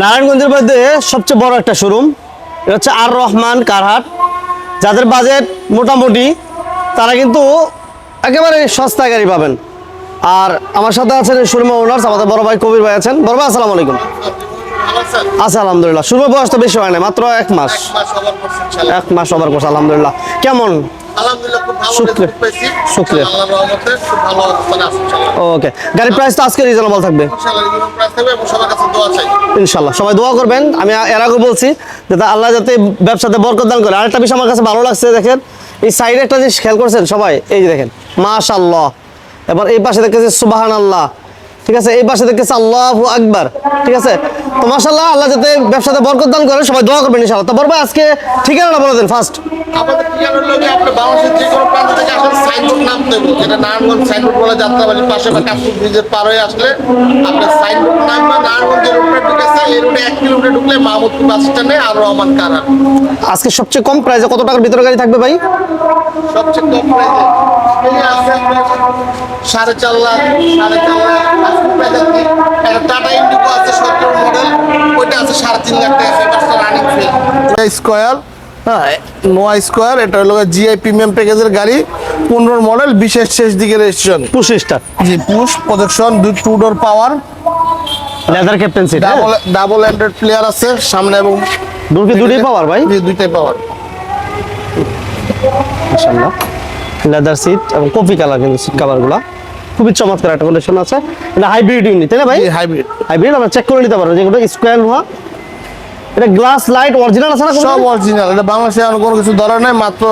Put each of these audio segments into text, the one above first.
নারায়ণগঞ্জের মধ্যে সবচেয়ে বড় একটা শোরুম এটা হচ্ছে আর রহমান কারহাট। যাদের বাজেট মোটামুটি, তারা কিন্তু একেবারে সস্তা গাড়ি পাবেন। আর আমার সাথে আছেন শোরুম ওনার্স আমাদের বড় ভাই কবির ভাই আছেন। বড় ভাই, আসসালামু আলাইকুম। আচ্ছা আলহামদুলিল্লাহ। শুরুর বয়স তো বেশি হয় না মাত্র এক মাস। এক মাস ওভার করছে আলহামদুলিল্লাহ কেমন? ওকে গাড়ির আজকে রিজনেবল থাকবে। ইনশাল্লাহ সবাই দোয়া করবেন। আমি এর আগে বলছি যাতে আল্লাহ যাতে ব্যবসাতে বরকত দান করে। আরেকটা বিষয় আমার কাছে ভালো লাগছে দেখেন এই সাইডে একটা জিনিস খেয়াল করছেন সবাই? এই যে দেখেন মাশাল্লাহ এবার এই পাশে দেখতেছে সুবাহান আল্লাহ ঠিক আছে? এই পাশে দেখতেছে আল্লাহ আকবার। ঠিক আছে? তো মাশাল্লাহ আল্লাহ যাতে ব্যবসাতে বরকত দান করে সবাই দোয়া করবেন ইনশাল্লাহ তো বলব আজকে ঠিকানাটা বলে দেন ফার্স্ট আমাদের ঠিকানার লোকে আপনি বাংলাদেশের যে কোনো প্রান্ত থেকে আসেন সাইনবোর্ড নাম দেবো। যেটা নারায়ণগঞ্জ সাইনবোর্ড বলে যাত্রাবাড়ির পাশে বা কাপুর ব্রিজের পার হয়ে আসলে আপনার সাইনবোর্ড নামবে নারায়ণগঞ্জের রুটে ঢুকেছে এই রুটে এক কিলোমিটার ঢুকলে মাহমুদপুর বাস স্ট্যান্ডে আর রহমান কারা আজকে সবচেয়ে কম প্রাইসে কত টাকার ভিতরে গাড়ি থাকবে ভাই? সবচেয়ে কম প্রাইসে সাড়ে চার লাখ সাড়ে চার লাখ। স্কোয়ার হ্যাঁ স্কোয়ার এটা হলো প্যাকেজের গাড়ি মডেল বিশেষ শেষ দিকে রেজিস্ট্রেশন পঁচিশটা জি পুশ দুই power leather captain seat double player আছে সামনে এবং পাওয়ার ভাই দুইটাই পাওয়ার লেদার সিট এবং কফি কালার কিন্তু সিট খুবই চমৎকার একটা কন্ডিশন আছে। এটা হাইব্রিড ইউনিট তাই না ভাই? হাইব্রিড হাইব্রিড আমরা চেক করে নিতে পারব। যেগুলো স্কোয়ার হওয়া এটা গ্লাস লাইট অরিজিনাল আছে না? সব অরিজিনাল এটা বাংলাদেশে আর কোনো কিছু ধরা নাই মাত্র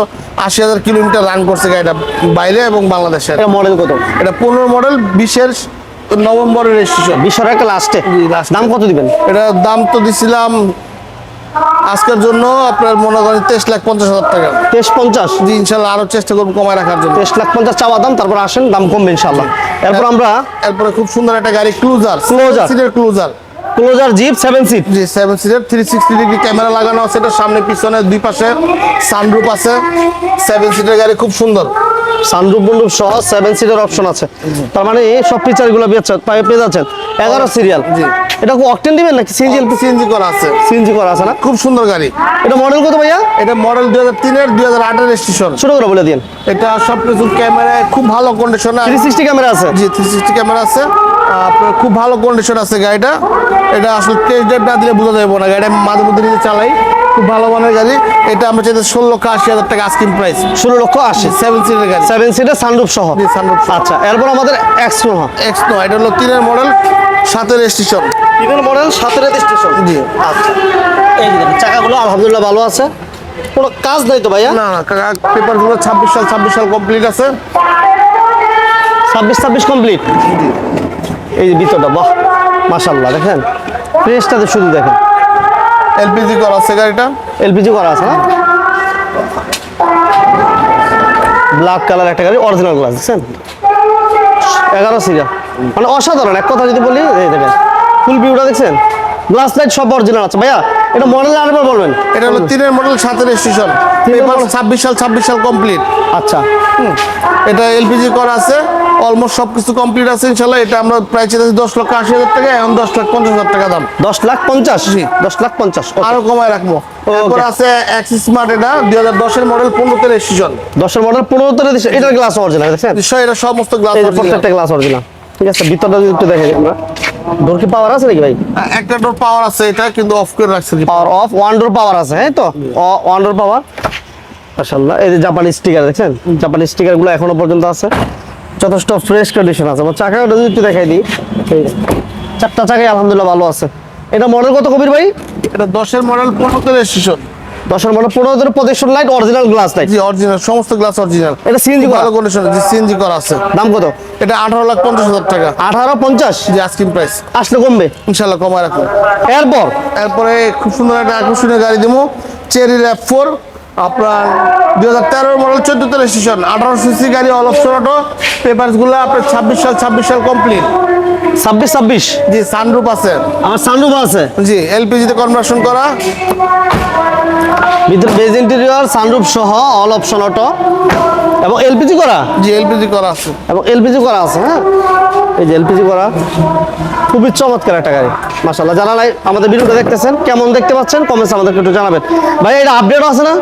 আশি হাজার কিলোমিটার রান করছে গাড়িটা বাইরে এবং বাংলাদেশে। এটা মডেল কত? এটা পনেরো মডেল বিশের নভেম্বরের রেজিস্ট্রেশন বিশ্বর একটা লাস্টে। দাম কত দিবেন? এটা দাম তো দিছিলাম আজকের জন্য আপনার মনে করেন তেইশ লাখ পঞ্চাশ হাজার টাকা। তেইশ পঞ্চাশ? জি ইনশাল্লাহ আরও চেষ্টা করব কমায় রাখার জন্য। তেইশ লাখ পঞ্চাশ চাওয়া দাম তারপর আসেন দাম কমবে ইনশাল্লাহ। এরপর আমরা এরপরে খুব সুন্দর একটা গাড়ি ক্লুজার Cruiser। সিটের cruiser closer jeep seven seat জি সেভেন সিটের থ্রি সিক্সটি ডিগ্রি ক্যামেরা লাগানো আছে এটা সামনে পিছনে দুই পাশে সানরুপ আছে। সেভেন সিটের গাড়ি খুব সুন্দর। সানরুপ বন্ডুপ সহ সেভেন সিটের অপশন আছে। তার মানে এই সব ফিচারগুলো পেয়ে পেয়ে যাচ্ছেন। এগারো সিরিয়াল। এটা অকটেন দিবেন নাকি? সিএনজি সিএনজি করা আছে। সিএনজি করা আছে না? খুব সুন্দর গাড়ি। এটা মডেল কত ভাইয়া? এটা মডেল দুই হাজার তিনের দুই হাজার আটের স্টেশন ছোট করে বলে দিন এটা সব কিছু ক্যামেরায় খুব ভালো কন্ডিশনে থ্রি সিক্সটি ক্যামেরা আছে। জি থ্রি সিক্সটি ক্যামেরা আছে। আপনার খুব ভালো কন্ডিশন আছে গাড়িটা। এটা আসলে টেস্ট ড্রাইভ না দিলে বোঝা যাবে না। গাড়িটা মাঝে মধ্যে নিজে চালাই। খুব ভালো মানের গাড়ি। এটা আমরা চাইতে ষোলো লক্ষ আশি হাজার টাকা আস্কিং প্রাইস ষোলো লক্ষ আশি। সেভেন সিটের গাড়ি। সেভেন সিটের সানরুপ সহ। সহ। আচ্ছা এরপর আমাদের এক্স নোহা এক্স নয় এটা হলো তিনের মডেল সাতের স্টেশন তিনের মডেল সাতের স্টেশন জি। আচ্ছা। এই চাকাগুলো আলহামদুলিল্লাহ ভালো আছে। কোনো কাজ নাই তো ভাইয়া? না না পেপারগুলো ছাব্বিশ সাল ছাব্বিশ সাল কমপ্লিট আছে। ছাব্বিশ ছাব্বিশ কমপ্লিট এই যে ভিতরটা বাহ মাশাল্লাহ দেখেন। ফ্রেশটাতে শুধু দেখেন। এলপিজি করা আছে গাড়িটা? এলপিজি করা আছে না? ব্ল্যাক কালার একটা গাড়ি অরিজিনাল গ্লাস দেখছেন? এগারো সিরিয়াল মানে অসাধারণ এক কথা যদি বলি এই দেখেন ফুল ভিউটা দেখছেন? গ্লাস লাইট সব অরিজিনাল আছে। ভাইয়া এটা মডেল আরেকবার বলবেন। এটা হলো তিনের মডেল সাতের স্টেশন পেপার ছাব্বিশ সাল ছাব্বিশ সাল কমপ্লিট আচ্ছা। এটা এলপিজি করা আছে। অলমোস্ট সব কিছু কমপ্লিট আছে ইনশাল্লাহ এটা আমরা প্রায় চেয়েছি দশ লক্ষ আশি হাজার টাকা এখন দশ লাখ পঞ্চাশ হাজার টাকা দাম। দশ লাখ পঞ্চাশ? জি। দশ লাখ পঞ্চাশ. আরও কমায় রাখব। তারপর আছে অ্যাক্সিস স্মার্ট এটা দুই হাজার দশের মডেল পনেরোতে রেজিস্ট্রেশন দশের মডেল পনেরো তো এটার গ্লাস অরিজিনাল দেখছেন নিশ্চয় এটা সমস্ত গ্লাস প্রত্যেকটা গ্লাস অরিজিনাল ঠিক আছে ভিতরটা যদি একটু দেখে আমরা। ডোর কি পাওয়ার আছে নাকি ভাই? একটা ডোর পাওয়ার আছে এটা কিন্তু অফ করে রাখছে power off one door power আছে হ্যাঁ তো? ওয়ান ডোর পাওয়ার মাশাআল্লাহ এই যে জাপানি স্টিকার দেখছেন? জাপানি স্টিকারগুলো এখনও পর্যন্ত আছে। যথেষ্ট ফ্রেশ কন্ডিশন আছে। আমার চাকাটা যদি একটু দেখাই দিই। চারটা চাকাই আলহামদুলিল্লাহ ভালো আছে। এটা মডেল কত কবির ভাই? এটা দশের মডেল পনেরোতে রেজিস্ট্রেশন দশের মডেল পনেরো ধরে projection light original glass light জি অরিজিনাল সমস্ত গ্লাস অরিজিনাল এটা সিএনজি ভালো কন্ডিশন জি সিএনজি করা আছে। দাম কত? এটা আঠারো লাখ পঞ্চাশ হাজার টাকা। আঠারো পঞ্চাশ? জি আস্কিং প্রাইস আসলে কমবে? ইনশাল্লাহ কমায় রাখুন এরপর? এরপরে খুব সুন্দর একটা আকর্ষণীয় গাড়ি দেবো। চেরি র্যাপ ফোর আপনার দুই হাজার তেরোর মডেল চোদ্দতে রেজিস্ট্রেশন আঠারো সিসি গাড়ি অল অপশন অটো পেপারসগুলো আপনার ছাব্বিশ সাল ছাব্বিশ সাল কমপ্লিট ছাব্বিশ ছাব্বিশ? জি সানরুপ আছে। আমার সানরুফ আছে। জি এলপিজিতে কনভার্সন করা। ভিতরে বেজ ইন্টেরিয়র সানরুফ সহ অল অপশন অটো এবং এলপিজি করা? জি এলপিজি করা আছে। এবং এলপিজি করা আছে হ্যাঁ? এই যে এলপিজি করা। খুবই চমৎকার একটা গাড়ি। মাসাল্লাহ যারা নাই আমাদের ভিডিওটা দেখতেছেন কেমন দেখতে পাচ্ছেন কমেন্টস আমাদেরকে একটু জানাবেন। ভাই এটা আপডেট আছে না?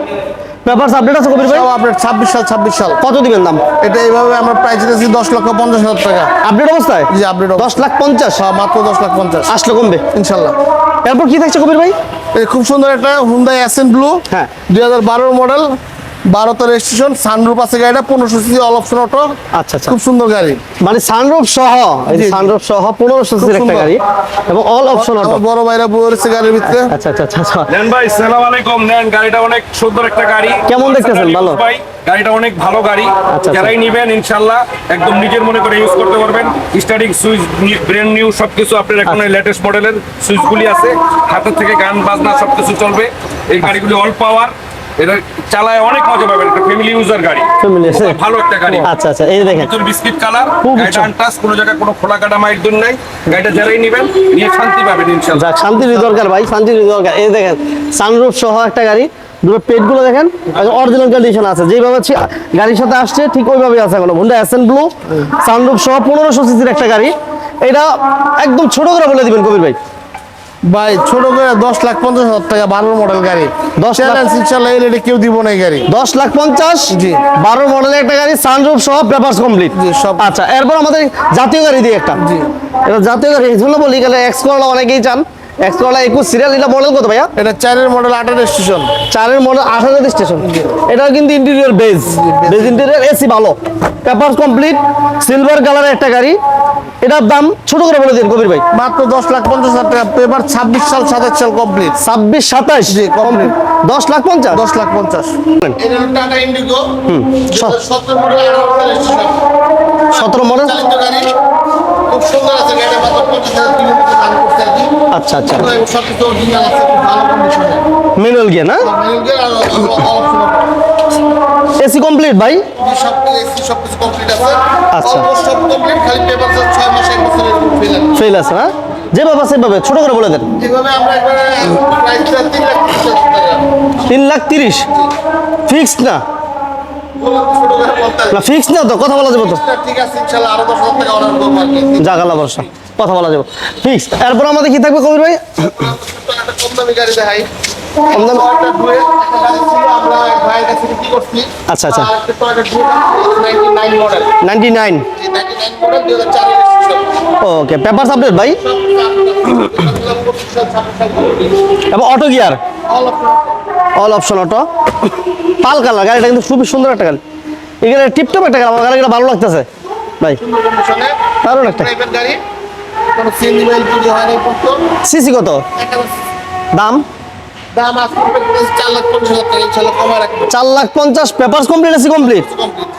পেপারস আপডেট আছে কবির ভাই? আপনার ছাব্বিশ সাল ছাব্বিশ সাল। কত দিবেন দাম? এটা এইভাবে আমরা প্রাইস দিতেছি দশ লক্ষ পঞ্চাশ হাজার টাকা। আপডেট অবস্থায়? জি আপডেট দশ লাখ পঞ্চাশ? হ্যাঁ মাত্র দশ লাখ পঞ্চাশ। আসলে কমবে? ইনশাল্লাহ এরপর কি থাকছে কবির ভাই? খুব সুন্দর একটা হুন্দাই অ্যাসেন্ট ব্লু হ্যাঁ। দুই হাজার বারোর মডেল বারোতে রেজিস্ট্রেশন সানরুপ আছে গাড়িটা পনেরোশো সিসি অল অপশন অটো আচ্ছা আচ্ছা। খুব সুন্দর গাড়ি। মানে সানরুফ সহ। সানরুফ সহ পনেরোশো সিসির একটা গাড়ি এবং অল অপশন অটো বড় ভাইরা রয়েছে গাড়ির ভিতরে। আচ্ছা আচ্ছা আচ্ছা আচ্ছা। নেন ভাই সালাম আলাইকুম। নেন গাড়িটা অনেক সুন্দর একটা গাড়ি। কেমন দেখতেছেন? ভালো? ভাই গাড়িটা অনেক ভালো গাড়ি। আচ্ছা। যারাই নিবেন ইনশাল্লাহ একদম নিজের মনে করে ইউজ করতে পারবেন। স্টার্টিং সুইচ ব্র্যান্ড নিউ সবকিছু আপনার এখন আচ্ছা। লেটেস্ট মডেলের সুইচগুলি আছে। হাতের থেকে গান বাজনা সবকিছু চলবে। এই গাড়িগুলি অল পাওয়ার এটা চালায় অনেক মজা পাবেন একটা ফ্যামিলি ইউজার গাড়ি। Family আছে? ভালো একটা গাড়ি। আচ্ছা আচ্ছা এই দেখেন। নতুন বিস্কিট কালার খুব গাড়িটা। আনটাস কোনো জায়গায় কোনো খোলা কাটা মাইট দূর নাই। গাড়িটা যারাই নিবেন নিয়ে শান্তি পাবেন ইনশাল্লাহ। যাক শান্তির দরকার ভাই শান্তির দরকার। এই দেখেন সানরুফ সহ একটা গাড়ি দুটো পেটগুলো দেখেন অরিজিনাল কন্ডিশন আছে। যেভাবে গাড়ির সাথে আসছে ঠিক ওইভাবে আছে এখন। হুন্ডা অ্যাসেন্ট ব্লু সানরুফ সহ পনেরোশো সিসির একটা গাড়ি। এটা একদম ছোট করে বলে দিবেন কবির ভাই। ভাই ছোট করে দশ লাখ পঞ্চাশ হাজার টাকা বারো মডেল গাড়ি 10 লাখ- ইনশাল্লাহ এই রেটে কেউ দিব না এই গাড়ি দশ লাখ পঞ্চাশ জি। বারো মডেল একটা গাড়ি সানরুফ সহ ব্যাপার কমপ্লিট জি, সব। আচ্ছা এরপর আমাদের জাতীয় গাড়ি দিয়ে একটা জি। এটা জাতীয় গাড়ি এই জন্য বলি গেলে এক্স করলা অনেকেই চান এক্স করলা একুশ সিরিয়াল এটা মডেল কত ভাইয়া? এটা চারের মডেল আটের স্টেশন চারের মডেল আঠারো স্টেশন এটা কিন্তু interior beige beige interior AC ভালো। পেপার কমপ্লিট সিলভার কালারের একটা গাড়ি। এটার দাম ছোট করে বলে দিন কবির ভাই। মাত্র দশ লাখ পঞ্চাশ হাজার টাকা পেপার ছাব্বিশ সাল সাতাশ সাল কমপ্লিট ছাব্বিশ সাতাশ? জি, complete। দশ লাখ পঞ্চাশ? দশ লাখ পঞ্চাশ। টাটা ইন্ডিগো সতেরো মডেল সতেরো মডেল খুব সুন্দর আছে গাড়িটা মাত্র পঞ্চাশ হাজার কিলোমিটার রান করতে আর কি আচ্ছা আচ্ছা ম্যানুয়াল গিয়ে না এসি কমপ্লিট ভাই আচ্ছা। ফেল আছে না যেভাবে সেভাবে ছোট করে বলে দেন তিন লাখ তিরিশ ফিক্সড না না ফিক্সড না তো কথা বলা যাবে তো ঠিক আছে ইনশাল্লাহ আরও দশ হাজার টাকা অর্ডার করব আর কি জাগালা বর্ষা কথা বলা যাবে। ফিক্স এরপর আমাদের কি থাকবে কবির ভাই? কম দামি গাড়ি দেখাই কম দামি? একটা ডুয়েট একটা গাড়ি ছিল আমরা এক ভাইয়ের কাছে বিক্রি করছি আচ্ছা, আচ্ছা। 99 মডেল নাইনটি নাইন। এই 99 মডেল 2004 এর রেজিস্ট্রেশন ওকে পেপার আপডেট ভাই। সব এবং auto gear. All all option auto. Pearl colour গাড়িটা কিন্তু খুবই সুন্দর একটা গাড়ি। এই গাড়ি টিপটপ একটা গাড়ি আমার গাড়িটা ভালো লাগতেছে। ভাই দারুণ একটা। গাড়ি। কোনো হয় না সিসি কত? দাম? চার লাখ পঞ্চাশ কমপ্লিট কমপ্লিট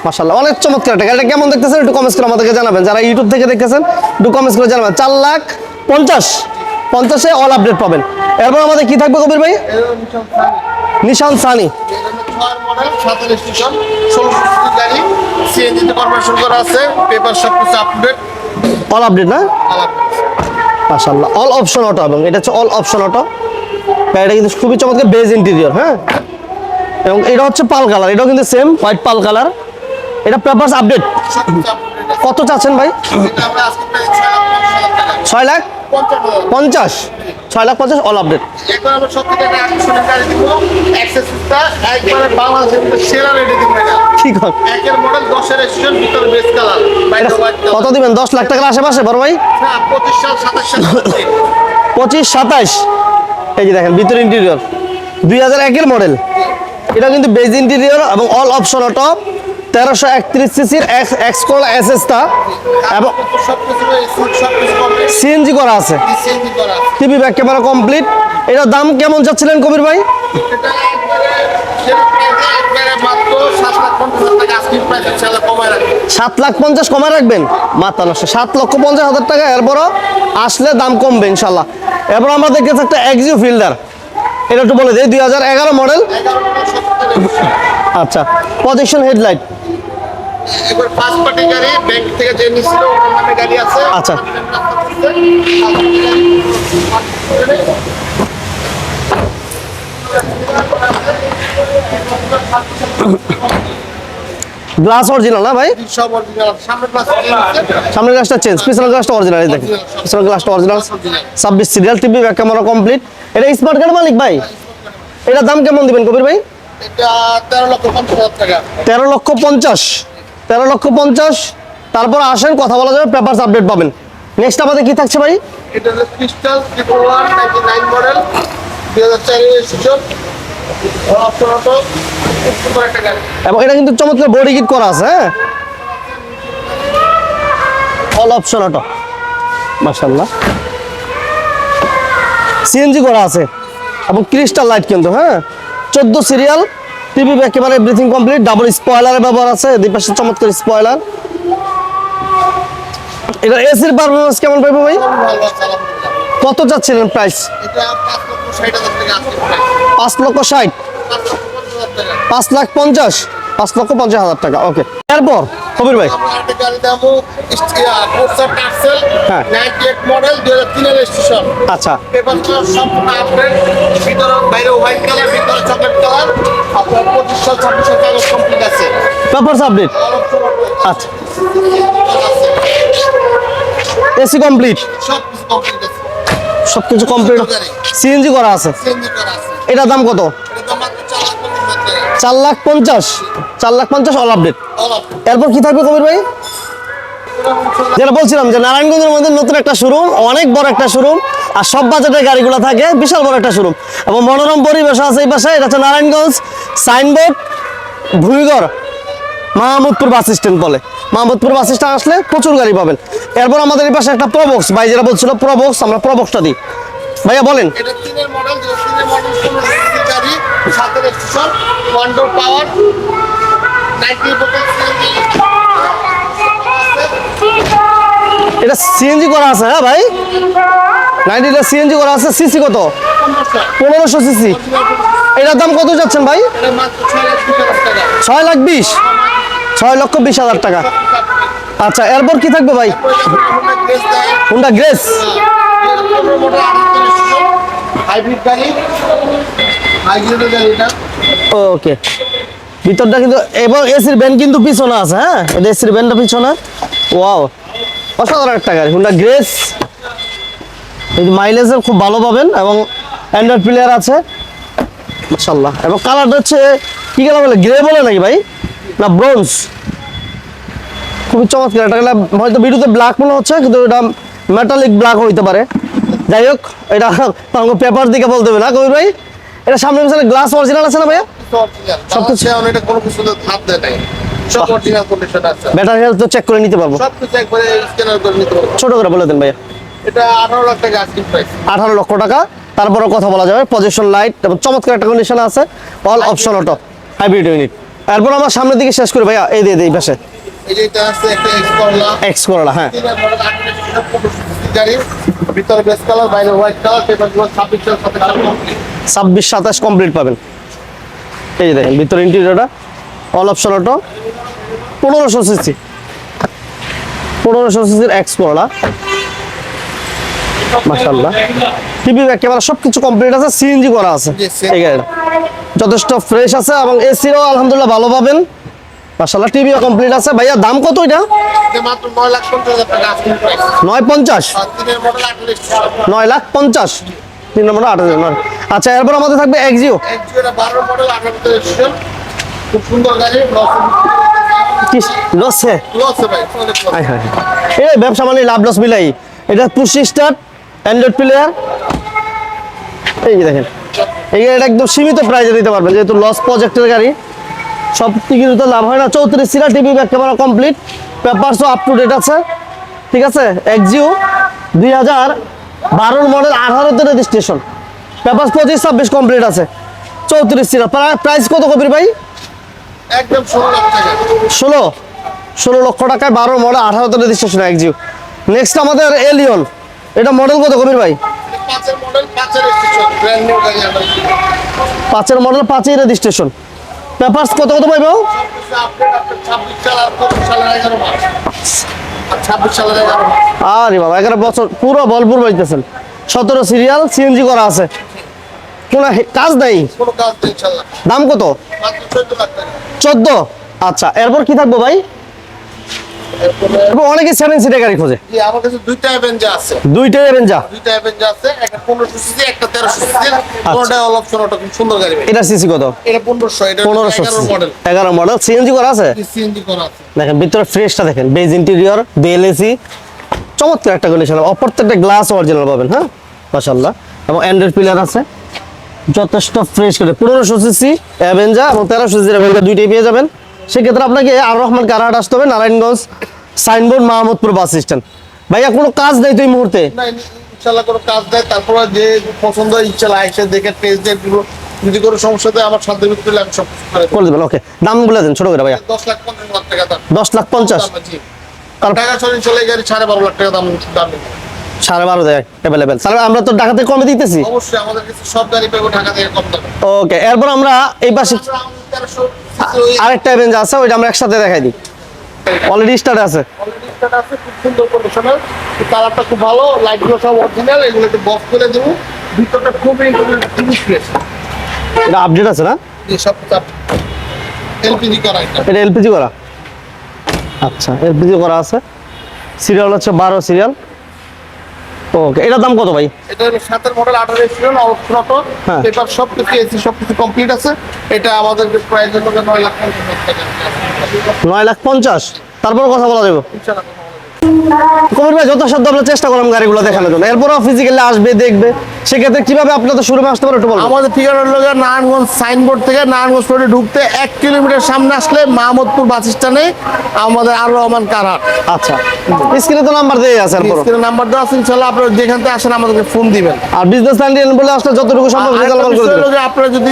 মাসাল্লাহ অনেক চমৎকার একটা গাড়িটা কেমন দেখতেছেন? একটু কমেন্টস করে আমাদেরকে জানাবেন। যারা ইউটিউব থেকে দেখতেছেন একটু কমেন্টস করে জানাবেন। চার লাখ পঞ্চাশ পঞ্চাশে অল আপডেট পাবেন। এরপর আমাদের কি থাকবে কবির ভাই? নিশান সানি। গাড়ি সিএনজিতে করা আছে পেপার সব কিছু আপডেট অল আপডেট না? মাসাল্লাহ অল অপশন অটো এবং এটা হচ্ছে অল অপশন অটো প্যাডটা কিন্তু খুবই চমৎকার বেজ ইন্টেরিয়র হ্যাঁ? এবং এটা হচ্ছে পাল কালার এটাও কিন্তু সেম হোয়াইট পাল কালার এটা পেপারস আপডেট কত চাচ্ছেন ভাই? এটা ছয় লাখ? পঞ্চাশ। ছয় লাখ পঞ্চাশ অল আপডেট হোয়াইট কত দিবেন? দশ লাখ টাকার আশেপাশে বড় ভাই? পঁচিশ সাতাশ এই যে দেখেন ভিতর ইন্টেরিয়র দুই হাজার একের মডেল এটা কিন্তু বেজ ইন্টেরিয়র এবং অল অপশন অটো তেরোশো একত্রিশ সিসির এক্স কোলা এস এসটা এবং সিএনজি করা আছে। TV back camera complete. এটার দাম কেমন যাচ্ছিলেন কবির ভাই? সাত লাখ পঞ্চাশ কমায় রাখবেন। মাত্রা নষ্ট। সাত লক্ষ পঞ্চাশ হাজার টাকা। এরপরও আসলে দাম কমবে ইনশাল্লাহ। এরপর আমরা দেখতেছি একটা এক্সিও ফিল্ডার এটা একটু বলে দিই, দুই হাজার এগারো মডেল আচ্ছা প্রজেকশন হেডলাইট একবার ফার্স্ট পার্টি গাড়ি ব্যাংক থেকে যে নিছিল ওনার নামে গাড়ি আছে। আচ্ছা। গ্লাস অরিজিনাল না ভাই? সব অরিজিনাল সামনের গ্লাস সামনের গ্লাসটা চেঞ্জ পিছনের গ্লাসটা অরিজিনাল এই দেখেন। পিছনের গ্লাসটা অরিজিনাল ছাব্বিশ serial TV back camera complete এটা স্মার্ট কার্ড মালিক ভাই? এটার দাম কেমন দিবেন কবির ভাই? এটা তেরো লক্ষ পঞ্চাশ হাজার টাকা। তেরো লক্ষ পঞ্চাশ। তেরো লক্ষ পঞ্চাশ। তারপর আসেন কথা বলা যাবে পেপারস আপডেট পাবেন। নেক্সট আমাদের কি থাকছে ভাই? এটা হলো crystal triple one ninety nine model দুই হাজার চারের রেজিস্ট্রেশন অপশন অটো খুব সুন্দর একটা গাড়ি। এবং এটা কিন্তু চমৎকার বডি কিট করা আছে হ্যাঁ? অল অপশন অটো মাশাল্লাহ সিএনজি করা আছে। এবং ক্রিস্টাল লাইট কিন্তু হ্যাঁ? চোদ্দ সিরিয়াল টিভি একেবারে ব্রিথিং কমপ্লিট ডাবল স্পয়লারের ব্যবহার আছে দুই পাশে চমৎকার স্পয়লার এটা এসির পারফরমেন্স কেমন পাইবো ভাই? কত চাচ্ছিলেন প্রাইস পাঁচ লক্ষ ষাট। পাঁচ লাখ পঞ্চাশ। পাঁচ লক্ষ পঞ্চাশ হাজার টাকা ওকে এরপর কবির ভাই। হ্যাঁ। আচ্ছা। পেপারগুলো আপডেট হোয়াইট কালার কালার আপনার পঁচিশ সাল ছাব্বিশ কমপ্লিট আছে। পেপারস আপডেট আচ্ছা। এসি কমপ্লিট সব কিছু কমপ্লিট সিএনজি করা আছে। এটার দাম কত? চার লাখ পঞ্চাশ। চার লাখ পঞ্চাশ। All update. এরপর কি থাকবে কবির ভাই? যেটা বলছিলাম যে নারায়ণগঞ্জের মধ্যে নতুন একটা শোরুম অনেক বড় একটা শোরুম আর সব বাজেটের গাড়িগুলো থাকে, বিশাল বড় একটা শোরুম এবং মনোরম পরিবেশ আছে এই পাশে, এটা হচ্ছে Narayanganj signboard Bhumigarh Mahmudpur bus stand বলে। মাহমুদপুর বাস স্ট্যান্ড আসলে প্রচুর গাড়ি পাবেন। এরপর আমাদের এই পাশে একটা প্রবক্স ভাই যেটা বলছিল প্রবক্স আমরা প্রবক্সটা দিই। ভাইয়া বলেন। পাওয়ার এটা সিএনজি করা আছে হ্যাঁ ভাই? নাইনটিটা সিএনজি করা আছে সিসি কত? পনেরোশো সিসি এটার দাম কত যাচ্ছেন ভাই? ছয় লাখ বিশ। ছয় লক্ষ বিশ হাজার টাকা। আচ্ছা এরপর কি থাকবে ভাই? Honda Grace. ওকে। ভিতরটা কিন্তু, এবং এসির ব্যান্ড কিন্তু পিছনে আছে হ্যাঁ? এটা এসির ব্যান্ডটা পিছনে। ওয়াও, অসাধারণ একটা গাড়ি হুন্ডা গ্রেস মাইলেজের খুব ভালো পাবেন, এবং অ্যান্ড্রয়েড প্লেয়ার আছে। মাশাল্লাহ এবং কালারটা হচ্ছে, কি কালার বলে গ্রে বলে নাকি ভাই? না ব্রোঞ্জ খুবই চমৎকার, এটা হয়তো ভিডিওতে ব্ল্যাক মনে হচ্ছে, কিন্তু এটা মেটালিক ব্ল্যাক হইতে পারে। যাই হোক, এটা আমাকে পেপার দিকে বলতে হবে না কবির ভাই। এটা সামনে পিছনে গ্লাস অরিজিনাল আছে না ভাইয়া? সব কিছু এটা কোনো কিছু হাত দেয় নাই। সব অরিজিনাল কন্ডিশন আছে। ব্যাটারি হেলথ তো চেক করে নিতে পারব। সব একবারে স্ক্যানার করে নিতে পারব। ছোট করে বলে দেন ভাইয়া। এটা আঠারো লাখ টাকা আস্কিং প্রাইস আঠারো লক্ষ টাকা। তারপরে কথা বলা যাবে। পজিশন লাইট এবং চমৎকার একটা কন্ডিশন আছে। All option auto hybrid unit এরপর আমরা সামনের দিকে শেষ করি ভাইয়া। এই দিয়ে এই পাশে। এই যে এটা আছে একটা এক্স করলা এক্স করলা হ্যাঁ। ভিতরে বেস কালার বাইরে হোয়াইট কালার সাথে কমপ্লিট পাবেন। এই যে দেখেন ভিতরে ইন্টেরিয়রটা অল অপশন অটো পনেরোশো সিসি পনেরোশো সিসির এক্স করলা মাশাল্লাহ টিভি একেবারে সব কিছু কমপ্লিট আছে সিএনজি করা আছে। এই গাড়িটা যথেষ্ট ফ্রেশ আছে এবং এসিও আলহামদুলিল্লাহ ভালো পাবেন। মাশাল্লাহ টিভিও কমপ্লিট আছে। ভাইয়া দাম কত এটা? নয় পঞ্চাশ নয় লাখ পঞ্চাশ? তিন নম্বর আট হাজার নয়। আচ্ছা এরপর আমাদের থাকবে এক্সিও খুব এই ব্যবসা মানে লাভ লস মিলাই এটা পুশ স্টার্ট অ্যান্ড্রয়েড প্লেয়ার এই যে দেখেন। এই একদম সীমিত প্রাইসে দিতে পারবেন, যেহেতু লস প্রজেক্টের গাড়ি। সব টিকিট তো লাভ হয় না। চৌত্রিশ সিরা টিভি ব্যাক ক্যামেরা কমপ্লিট পেপারসও আপ টু ডেট আছে। ঠিক আছে? এক্সিও দুই হাজার বারোর মডেল আঠারোতে রেজিস্ট্রেশন পেপার পঁচিশ ছাব্বিশ কমপ্লিট আছে। চৌত্রিশ সিরা প্রাইস কত কবির ভাই? একদম ষোলো ষোলো? লক্ষ টাকায় বারো মডেল আঠারোতে রেজিস্ট্রেশন একজিও নেক্সট আমাদের এলিয়ন এটা মডেল কত কবির ভাই? পাঁচের মডেল পাঁচের রেজিস্ট্রেশন পেপার্স কত কত পাইব? আর বাবা এগারো বছর পুরো বলপুর পাইতেছেন সতেরো সিরিয়াল সিএনজি করা আছে। কোনো কাজ নেই দাম কত? চোদ্দ আচ্ছা এরপর কি থাকব ভাই? অনেকে সেভেন সিটের গাড়ি খোঁজে। আমার কাছে দুইটা অ্যাভেঞ্জা আছে। দুইটাই এভেঞ্জা দুইটা অ্যাভেঞ্জা আছে একটা পনেরোশো সিসি একটা তেরোশো সিসি কোনটা অল অপশন ওটা খুব সুন্দর গাড়ি এটা সিসি কত? এটা পনেরোশো এটা পনেরোশো এগারো মডেল সিএনজি করা আছে? সিএনজি করা আছে। দেখেন ভিতরে ফ্রেশটা দেখেন। বেজ ইন্টেরিয়র চমৎকার একটা কন্ডিশন প্রত্যেকটা গ্লাস অরিজিনাল পাবেন হ্যাঁ? মাশাল্লাহ এবং অ্যান্ড্রয়েড পিলার আছে। যথেষ্ট ফ্রেশ করে। পনেরোশো সিসি অ্যাভেঞ্জা এবং তেরোশো সিসি অ্যাভেঞ্জা দুইটাই পেয়ে যাবেন। সেক্ষেত্রে আপনাকে আর রহমান কারাহাট আসতে হবে? Narayanganj signboard Mahmudpur bus stand. ভাইয়া কোনো কাজ নেই তো এই মুহূর্তে? না ইনশাল্লাহ কোনো কাজ দেয় তারপরে যে পছন্দ ইনশাল্লাহ দেখে টেস্ট ডেট যদি কোনো সমস্যা দেয় আমার সাধ্যের ভিতরে আমি সব করে দেবেন ওকে দাম বলে দেন ছোট করে ভাইয়া। দশ লাখ পঞ্চাশ লাখ টাকা দাম। দশ লাখ পঞ্চাশ। টাকা চলে চলে গাড়ি সাড়ে বারো লাখ টাকা দাম দাম। সাড়ে বারো অ্যাভেলেবেল তাহলে আমরা তো ঢাকাতে কমে দিতেছি? অবশ্যই আমাদের কাছে সব গাড়ি পাবো টাকা থেকে কম দামে। ওকে এরপর আমরা এই পাশে আরেকটা আছে ওইটা আমরা একসাথে দেখাই দিই। অলরেডি স্টার্ট আছে। অলরেডি স্টার্ট আছে খুব সুন্দর কন্ডিশনার কালারটা খুব ভালো লাইটগুলো সব অরিজিনাল এগুলো একটু বক্স করে দেবো। ভিতরটা খুবই খুবই ফ্রেশ এটা আপডেট আছে না? সব এলপিজি করা এটা। এটা এলপিজি করা। আচ্ছা এলপিজি করা আছে। সিরিয়াল হচ্ছে বারো সিরিয়াল ওকে এটার দাম কত ভাই? এটা হলো সাতের মডেল আঠারো অটো হ্যাঁ। পেপার সব কিছু এসি সব কিছু কমপ্লিট আছে। এটা আমাদের প্রাইস হলো নয় লাখ নয় লাখ পঞ্চাশ? তারপর কথা বলা যাবে। ইনশাআল্লাহ। কথা বলা যাবে। কবির ভাই যথাসাধ্য আমরা চেষ্টা করলাম গাড়িগুলো দেখানোর জন্য এরপরও ফিজিক্যালি আসবে দেখবে সেক্ষেত্রে কীভাবে আপনাদের শোরুমে আসতে পারে একটু বলবেন। আমাদের ঠিকানা হলো নারায়ণগঞ্জ সাইনবোর্ড থেকে নারায়ণগঞ্জ রোডে ঢুকতে এক কিলোমিটার সামনে আসলে মাহমুদপুর বাস স্ট্যান্ডে আমাদের আর রহমান কারহাট আচ্ছা স্ক্রিনে তো নাম্বার দিয়ে আছে এরপর স্ক্রিনে নাম্বার দেওয়া আছে ইনশাআল্লাহ আপনারা যেখান থেকে আসেন আমাদেরকে ফোন দিবেন। আর বিজনেস লাইন বলে আসলে যতটুকু সম্ভব রেজাল্ট করে দেবেন। আপনারা যদি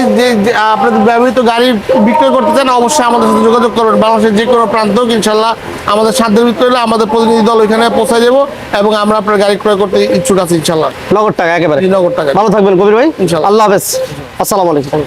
আপনাদের ব্যবহৃত গাড়ি বিক্রয় করতে চান অবশ্যই আমাদের সাথে যোগাযোগ করবেন। বাংলাদেশের যে কোনো প্রান্ত হোক, ইনশাল্লাহ আমাদের সাধ্যের ভিতরে হলে আমাদের প্রতিনিধি দল ওইখানে পৌঁছে যাব এবং আমরা আপনার গাড়ি ক্রয় করতে ইচ্ছুক আছি ইনশাল্লাহ নগর টাকা একেবারে। নগর টাকা। ভালো থাকবেন কবির ভাই। ইনশাল্লাহ। আল্লাহ হাফেজ। আসসালামু আলাইকুম।